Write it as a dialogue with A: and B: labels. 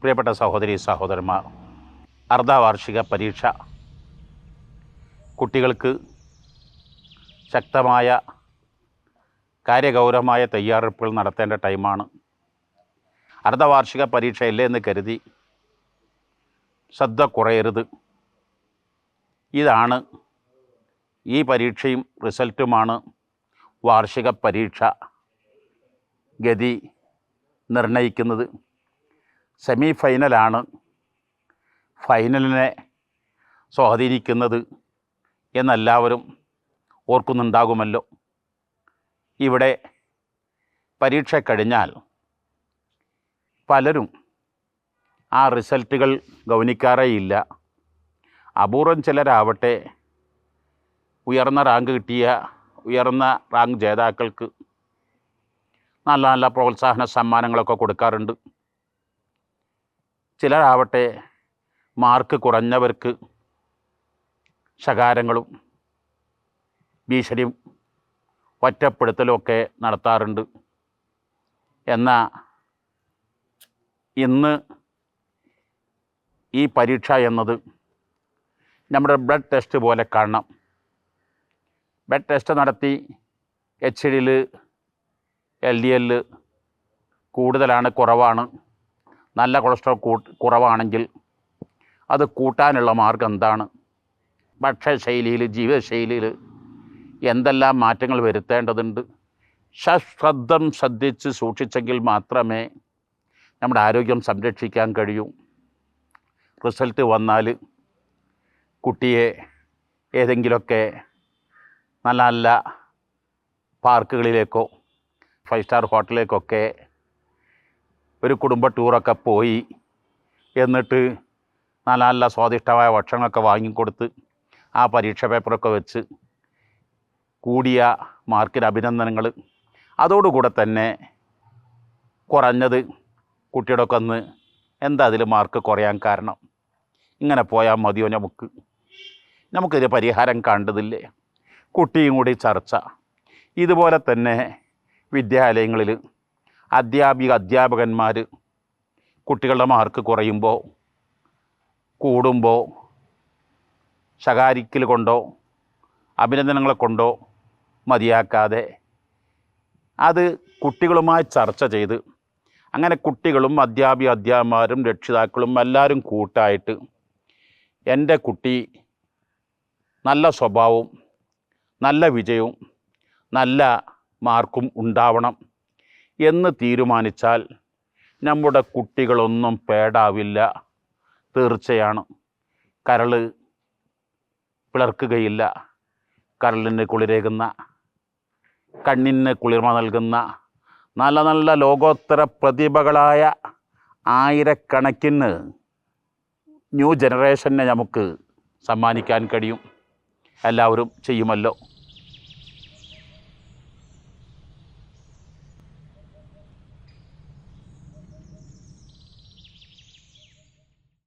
A: പ്രിയപ്പെട്ട സഹോദരി സഹോദരന്മാർ അർദ്ധവാർഷിക പരീക്ഷ. കുട്ടികൾക്ക് ശക്തമായ കാര്യഗൗരവമായ തയ്യാറെടുപ്പുകൾ നടത്തേണ്ട ടൈമാണ്. അർദ്ധവാർഷിക പരീക്ഷയല്ലേ എന്ന് കരുതി ശ്രദ്ധ കുറയരുത്. ഇതാണ് ഈ പരീക്ഷയും റിസൾട്ടുമാണ് വാർഷിക പരീക്ഷ ഗതി നിർണയിക്കുന്നത് സെമി ഫൈനലാണ് ഫൈനലിനെ സ്വാധീനിക്കുന്നത് എന്നെല്ലാവരും ഓർക്കുന്നുണ്ടാകുമല്ലോ. ഇവിടെ പരീക്ഷ കഴിഞ്ഞാൽ പലരും ആ റിസൾട്ടുകൾ ഗൗനിക്കാറേയില്ല. അപൂർവം ചിലരാവട്ടെ ഉയർന്ന റാങ്ക് കിട്ടിയ ഉയർന്ന റാങ്ക് ജേതാക്കൾക്ക് നല്ല നല്ല പ്രോത്സാഹന സമ്മാനങ്ങളൊക്കെ കൊടുക്കാറുണ്ട്. ചിലരാവട്ടെ മാർക്ക് കുറഞ്ഞവർക്ക് ശകാരങ്ങളും ഭീഷണിയും ഒറ്റപ്പെടുത്തലും ഒക്കെ നടത്താറുണ്ട്. എന്നാൽ ഇന്ന് ഈ പരീക്ഷ എന്നത് നമ്മുടെ ബ്ലഡ് ടെസ്റ്റ് പോലെ കാണണം. ബ്ലഡ് ടെസ്റ്റ് നടത്തി എച്ച് ഡിയിൽ എൽ ഡി എല്ല് കൂടുതലാണ് കുറവാണ്. നല്ല കൊളസ്ട്രോൾ കുറവാണെങ്കിൽ അത് കൂട്ടാനുള്ള മാർഗം എന്താണ്? ഭക്ഷ്യശൈലിയിൽ ജീവിതശൈലിയിൽ എന്തെല്ലാം മാറ്റങ്ങൾ വരുത്തേണ്ടതുണ്ട്? ശ്രദ്ധം ശ്രദ്ധിച്ച് സൂക്ഷിച്ചെങ്കിൽ മാത്രമേ നമ്മുടെ ആരോഗ്യം സംരക്ഷിക്കാൻ കഴിയൂ. റിസൾട്ട് വന്നാൽ കുട്ടിയെ ഏതെങ്കിലുമൊക്കെ നല്ല നല്ല പാർക്കുകളിലേക്കോ ഫൈവ് സ്റ്റാർ ഹോട്ടലിലേക്കൊക്കെ ഒരു കുടുംബ ടൂറൊക്കെ പോയി എന്നിട്ട് നല്ല നല്ല സ്വാദിഷ്ടമായ ഭക്ഷണമൊക്കെ വാങ്ങിക്കൊടുത്ത് ആ പരീക്ഷ പേപ്പറൊക്കെ വെച്ച് കൂടിയ മാർക്കിന് അഭിനന്ദനങ്ങൾ. അതോടുകൂടെ തന്നെ കുറഞ്ഞത് കുട്ടിയുടെ ഒക്കെ ഒന്ന് എന്താ അതിൽ മാർക്ക് കുറയാൻ കാരണം? ഇങ്ങനെ പോയാൽ മതിയോ നമുക്ക്? നമുക്കിത് പരിഹാരം കണ്ടതില്ലേ? കുട്ടിയും കൂടി ചർച്ച. ഇതുപോലെ തന്നെ വിദ്യാലയങ്ങളിൽ അധ്യാപിക അധ്യാപകന്മാർ കുട്ടികളുടെ മാർക്ക് കുറയുമ്പോൾ കൂടുമ്പോൾ ശകാരിക്കൽ കൊണ്ടോ അഭിനന്ദനങ്ങളെ കൊണ്ടോ മതിയാക്കാതെ അത് കുട്ടികളുമായി ചർച്ച ചെയ്ത് അങ്ങനെ കുട്ടികളും അധ്യാപിക അധ്യാപകന്മാരും രക്ഷിതാക്കളും എല്ലാവരും കൂട്ടായിട്ട് എന്റെ കുട്ടി നല്ല സ്വഭാവവും നല്ല വിജയവും നല്ല മാർക്കും ഉണ്ടാവണം. എന്ന് തീരുമാനിച്ചാൽ നമ്മുടെ കുട്ടികളൊന്നും പേടാവില്ല. തീർച്ചയാണ്. കരൾ പിളർക്കുകയില്ല. കരളിന് കുളിരേകുന്ന കണ്ണിന് കുളിർമ നൽകുന്ന നല്ല നല്ല ലോകോത്തര പ്രതിഭകളായ ആയിരക്കണക്കിന് ന്യൂ ജനറേഷനെ നമുക്ക് സമ്മാനിക്കാൻ കഴിയും. എല്ലാവരും ചെയ്യുമല്ലോ.